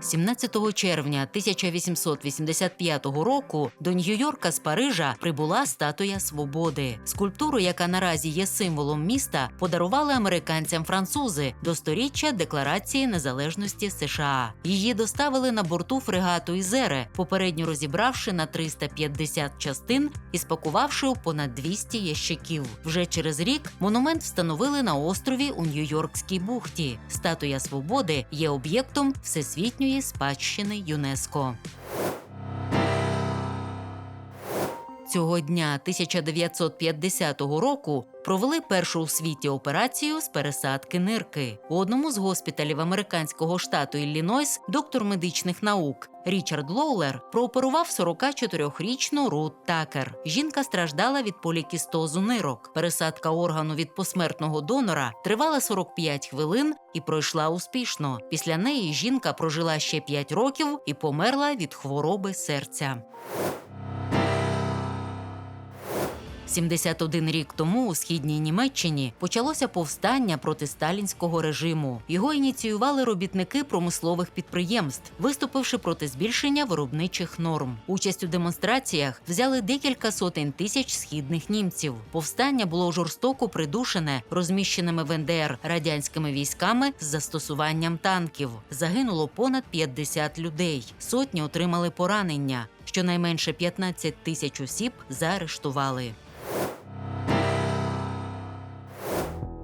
17 червня 1885 року до Нью-Йорка з Парижа прибула статуя свободи. Скульптуру, яка наразі є символом міста, подарували американцям французи до сторіччя Декларації незалежності США. Її доставили на борту фрегату Ізере, попередньо розібравши на 350 частин і спакувавши у понад 200 ящиків. Вже через рік монумент встановили на острові у Нью-Йоркській бухті. Статуя свободи є об'єктом всесвітньої спадщини ЮНЕСКО. Цього дня 1950 року провели першу у світі операцію з пересадки нирки. У одному з госпіталів американського штату Іллінойс доктор медичних наук Річард Лоулер прооперував 44-річну Рут Такер. Жінка страждала від полікістозу нирок. Пересадка органу від посмертного донора тривала 45 хвилин і пройшла успішно. Після неї жінка прожила ще 5 років і померла від хвороби серця. 71 рік тому у східній Німеччині почалося повстання проти сталінського режиму. Його ініціювали робітники промислових підприємств, виступивши проти збільшення виробничих норм. Участь у демонстраціях взяли декілька сотень тисяч східних німців. Повстання було жорстоко придушене розміщеними в НДР радянськими військами з застосуванням танків. Загинуло понад 50 людей. Сотні отримали поранення. Щонайменше 15 тисяч осіб заарештували.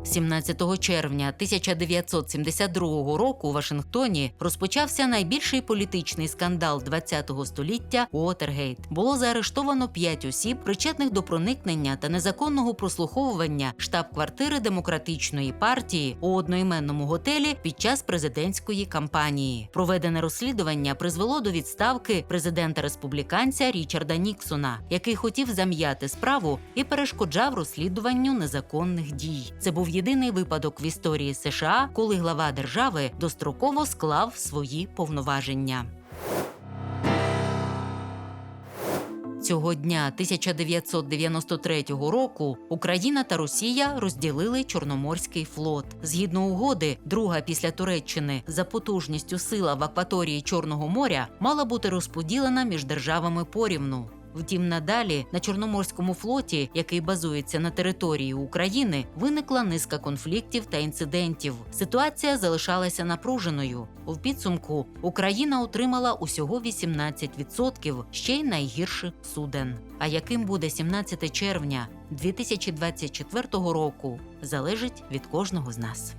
17 червня 1972 року у Вашингтоні розпочався найбільший політичний скандал ХХ століття Уотергейт. Було заарештовано п'ять осіб, причетних до проникнення та незаконного прослуховування штаб-квартири демократичної партії у одноіменному готелі під час президентської кампанії. Проведене розслідування призвело до відставки президента республіканця Річарда Ніксона, який хотів зам'яти справу і перешкоджав розслідуванню незаконних дій. Це був єдиний випадок в історії США, коли глава держави достроково склав свої повноваження. Цього дня 1993 року Україна та Росія розділили Чорноморський флот. Згідно угоди, друга після Туреччини за потужністю сила в акваторії Чорного моря мала бути розподілена між державами порівну. Втім, надалі на Чорноморському флоті, який базується на території України, виникла низка конфліктів та інцидентів. Ситуація залишалася напруженою. У підсумку Україна отримала усього 18% ще й найгірших суден. А яким буде 17 червня 2024 року, залежить від кожного з нас.